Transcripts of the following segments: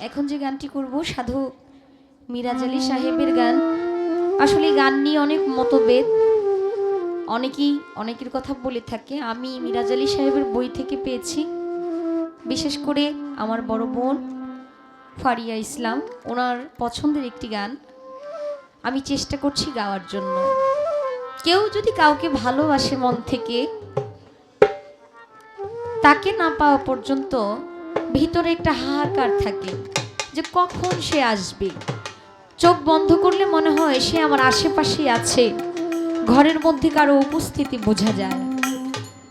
এখন যে গানটি করব, সাধু মিরাজ আলী সাহেবের গান। আসলে গান নিয়ে অনেক মতভেদ। অনেকেই অনেকের কথা বলে থাকে, আমি মিরাজ আলী সাহেবের বই থেকে পেয়েছি। বিশেষ করে আমার বড় বোন ফারিয়া ইসলাম, ওনার পছন্দের একটি গান। আমি চেষ্টা করছি গাওয়ার জন্য। কেউ যদি কাউকে ভালোবাসে মন থেকে, তাকে না পাওয়া পর্যন্ত ভিতরে একটা হাহাকার থাকে যে কখন সে আসবে। চোখ বন্ধ করলে মনে হয় সে আমার আশেপাশেই আছে। ঘরের মধ্যে কারও উপস্থিতি বোঝা যায়।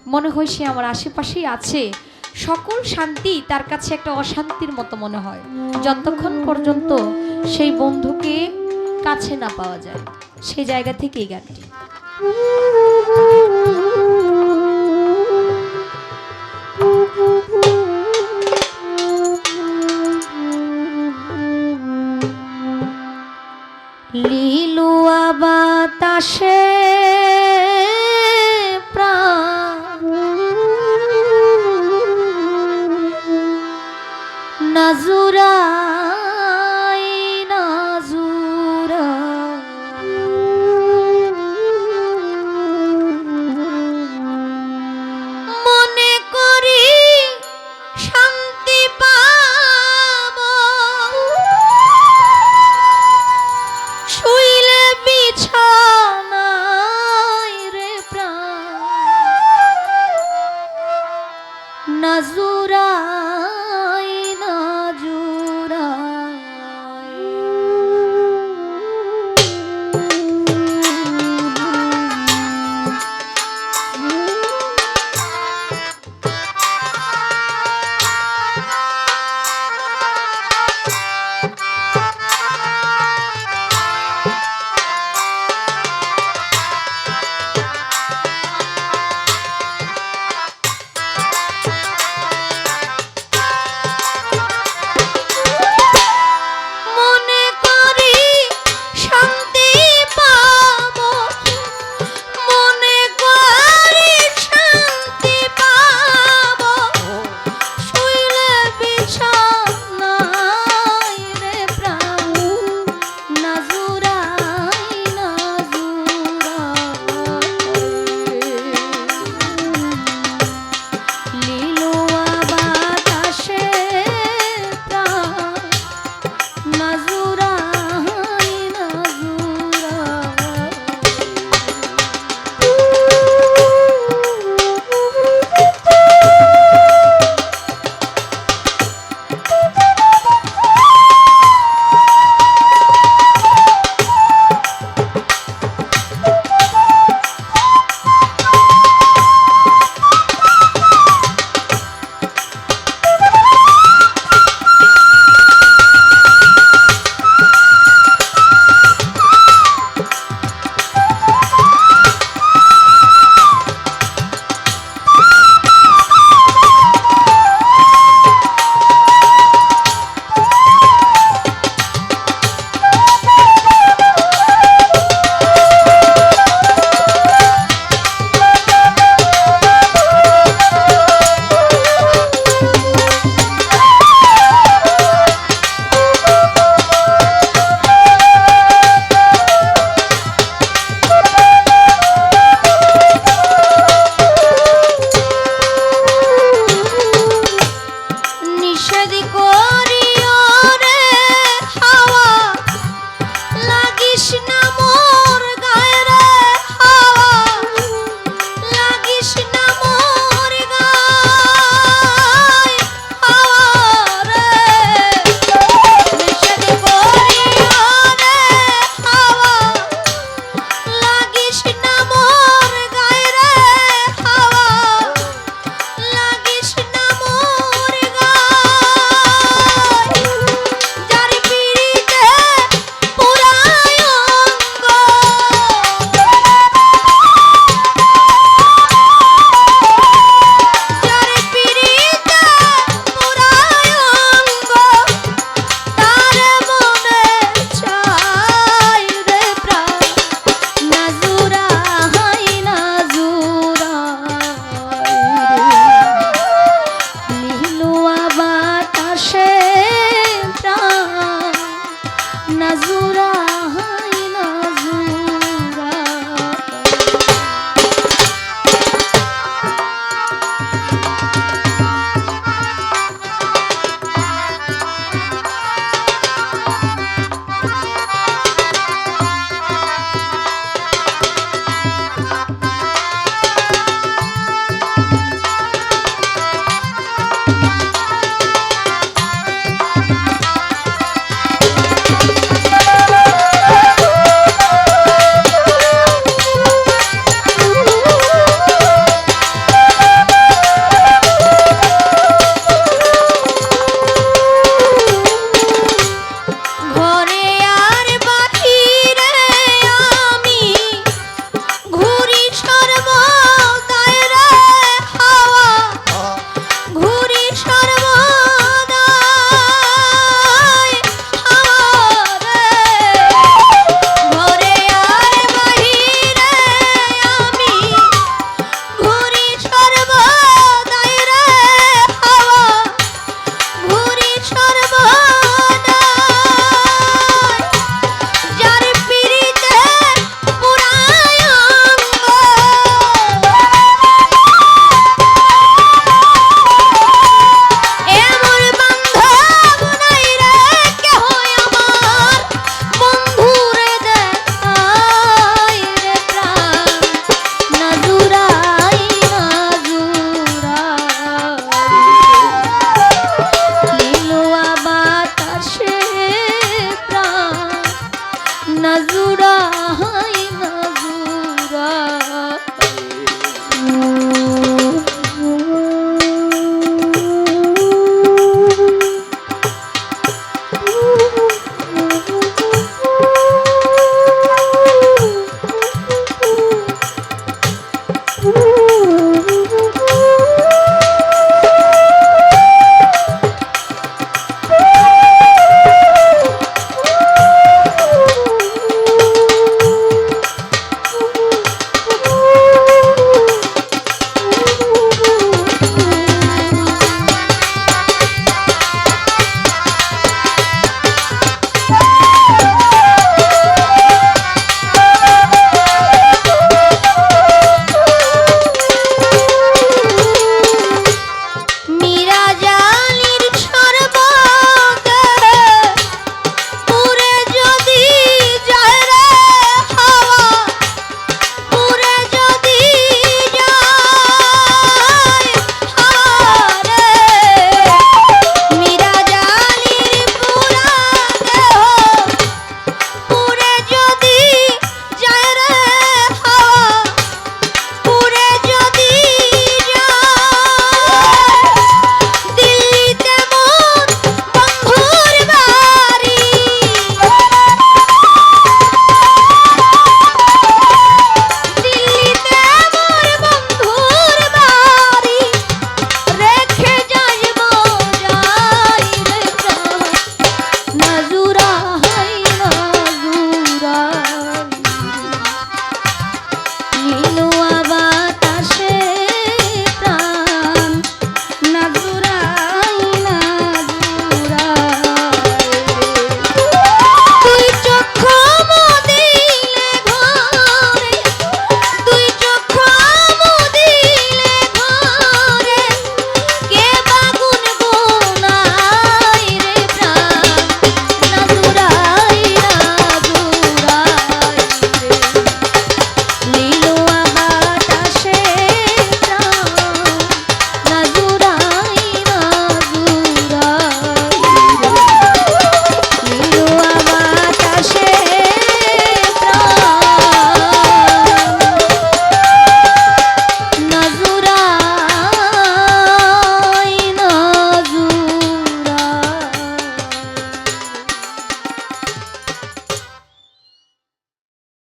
মনে হয় সে আমার আশেপাশেই আছে। সকল শান্তি তার কাছে একটা অশান্তির মতো মনে হয়। যতক্ষণ পর্যন্ত সেই বন্ধুকে কাছে না পাওয়া যায় সেই জায়গা থেকে এই গানটি। achei.